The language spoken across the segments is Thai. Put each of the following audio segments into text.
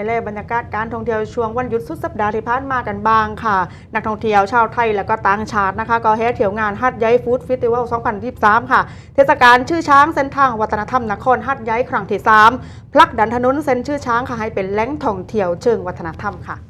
ไปเล่บรรยากาศการท่องเที่ยวช่วงวันหยุดสุดสัปดาห์ที่ผ่านมากันบ้างค่ะ นักท่องเที่ยวชาวไทยและก็ต่างชาตินะคะ ก็แห่เที่ยวงานฮัดย้ายฟู้ดเฟสติวัล 2023 ค่ะ เทศกาลชื่อช้างเส้นทางวัฒนธรรมนครฮัดย้ายครั้งที่ 3 พลักดันถนนเส้นชื่อช้างค่ะให้เป็นแหล่งท่องเที่ยวเชิงวัฒนธรรมค่ะ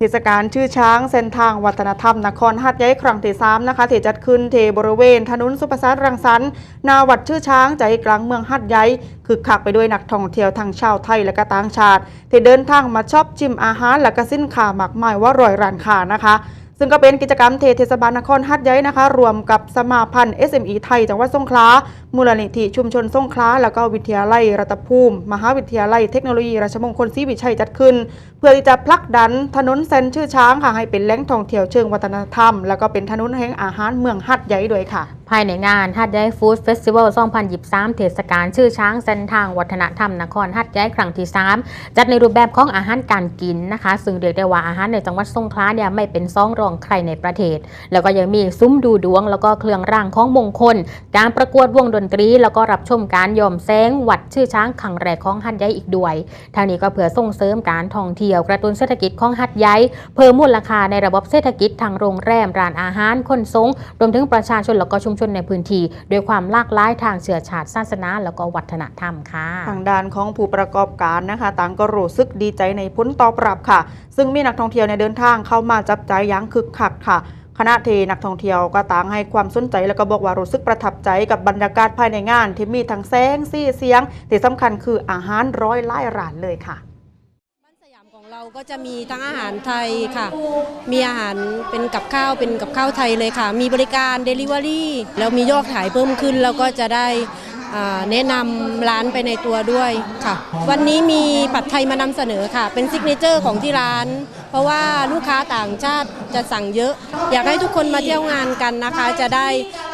เทศกาลชื่อช้างเส้นทางวัฒนธรรมนครหัดใหญ่ครั้งที่3นะคะที่จัดขึ้นเทบริเวณถนนสุประสาทรังสรรค์นาวัดชื่อช้างใจกลางเมืองหัดใหญ่คือคักไปด้วยนักท่องเที่ยวทั้งชาวไทยและก็ต่างชาติ ที่เดินทางมาชอบชิมอาหารและก็สินค้ามากมายว่าร่อยร้านค้านะคะ ซึ่งก็เป็นกิจกรรมเทเทศบาลนครฮัดใหญ่นะคะ รวมกับสมาพันธ์ SME ไทยจังหวัดสงขลา มูลนิธิชุมชนสงขลาแล้วก็วิทยาลัยรัตภูมิ มหาวิทยาลัยเทคโนโลยีราชมงคลศรีวิชัยจัดขึ้น เพื่อที่จะผลักดันถนนเส้นชื่อช้างค่ะให้เป็นแหล่งท่องเที่ยวเชิงวัฒนธรรม แล้วก็เป็นถนนแห่งอาหารเมืองฮัดใหญ่ด้วยค่ะ ภายในงานฮัดย้ายฟู้ดเฟสติวัล 2023 เทศกาลชื่อช้างเส้นทางวัฒนธรรมนครฮัดย้ายครั้งที่ 3 จัดในรูปแบบของอาหารการกินนะคะ ซึ่งเรียกได้ว่าอาหารในจังหวัดสงขลาเนี่ยไม่เป็นซ่องรองใครในประเทศ แล้วก็ยังมีซุ้มดูดวง แล้วก็เครื่องรางของมงคล การประกวดวงดนตรี แล้วก็รับชมการยอมแสงวัดชื่อช้างครั้งแรกของฮัดย้ายอีกด้วย ทางนี้ก็เพื่อส่งเสริมการท่องเที่ยวกระตุ้นเศรษฐกิจของฮัดย้ายเพิ่มมูลค่าในระบบเศรษฐกิจทางโรงแรมร้านอาหารคนทรงรวมถึงประชาชนแล้วก็ชุมชนในพื้นที่ด้วยความหลากหลายทางเชื้อชาติศาสนา แล้วก็วัฒนธรรมค่ะทางด้านของผู้ประกอบการนะคะต่างก็รู้สึกดีใจในผลตอบรับค่ะ ซึ่งมีนักท่องเที่ยวในเดินทางเข้ามาจับใจายอย่างคึกคักค่ะ คณะเทนักท่องเที่ยวก็ต่างให้ความสนใจ แล้วก็บอกว่ารู้สึกประทับใจกับบรรยากาศภายในงาน ที่มีทั้งแสงสีเสียง ที่สำคัญคืออาหารร้อยไล่ร้านเลยค่ะบ้านสยามของเราก็จะมีทั้งอาหารไทยค่ะ มีอาหารเป็นกับข้าวเป็นกับข้าวไทยเลยค่ะ มีบริการ Delivery แล้วมียอดขายเพิ่มขึ้น แล้วก็จะได้แนะนำร้านไปในตัวด้วยค่ะ วันนี้มีผัดไทยมานำเสนอค่ะ เป็นซิกเนเจอร์ของที่ร้าน เพราะว่าลูกค้าต่างชาติจะสั่งเยอะ อยากให้ทุกคนมาเที่ยวงานกันนะคะ จะได้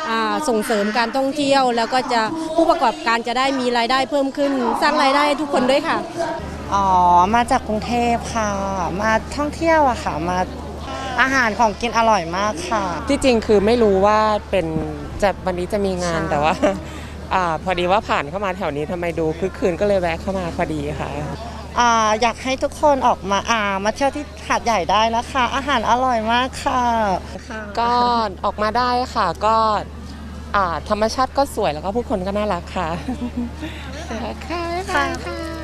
อ่าส่งเสริมการท่องเที่ยว แล้วก็จะผู้ประกอบการจะได้มีรายได้เพิ่มขึ้น สร้างรายได้ให้ทุกคนด้วยค่ะอ๋อมาจากกรุงเทพค่ะ มาท่องเที่ยวอะค่ะมาอาหารของกินอร่อยมากค่ะ ที่จริงคือไม่รู้ว่าเป็นจะวันนี้จะมีงานใช่แต่ว่าอาพอดีว่าผ่านเข้ามาแถวนี้ทำไมดูคึกคืนก็เลยแวะเข้ามาพอดีค่ะ อ่าอยากให้ทุกคนออกมาอ่ามาเที่ยวที่หาดใหญ่ได้นะคะ อาหารอร่อยมากค่ะค่ะก็ออกมาได้ค่ะก็อ่าธรรมชาติก็สวยแล้วก็ผู้คนก็น่ารักค่ะค่ะบ๊ายบายค่ะ